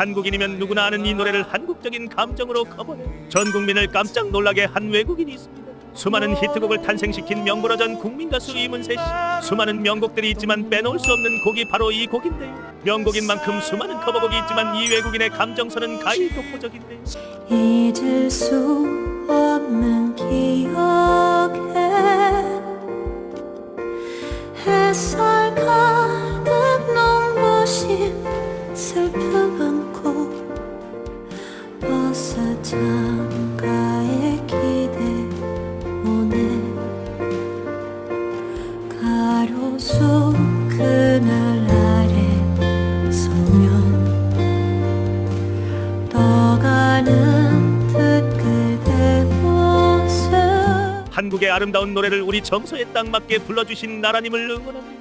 한국인이면 누구나 아는 이 노래를 한국적인 감정으로 커버해 전 국민을 깜짝 놀라게 한 외국인이 있습니다. 수많은 히트곡을 탄생시킨 명불허전 국민 가수 이문세 씨. 수많은 명곡들이 있지만 빼놓을 수 없는 곡이 바로 이 곡인데요. 명곡인 만큼 수많은 커버곡이 있지만 이 외국인의 감정선은 가히 독보적인데요. 잊을 수 없는 기억에 햇살 가득 눈부신 슬픔 안 한국의 아름다운 노래를 우리 정서에 딱 맞게 불러주신 나라님을 응원합니다.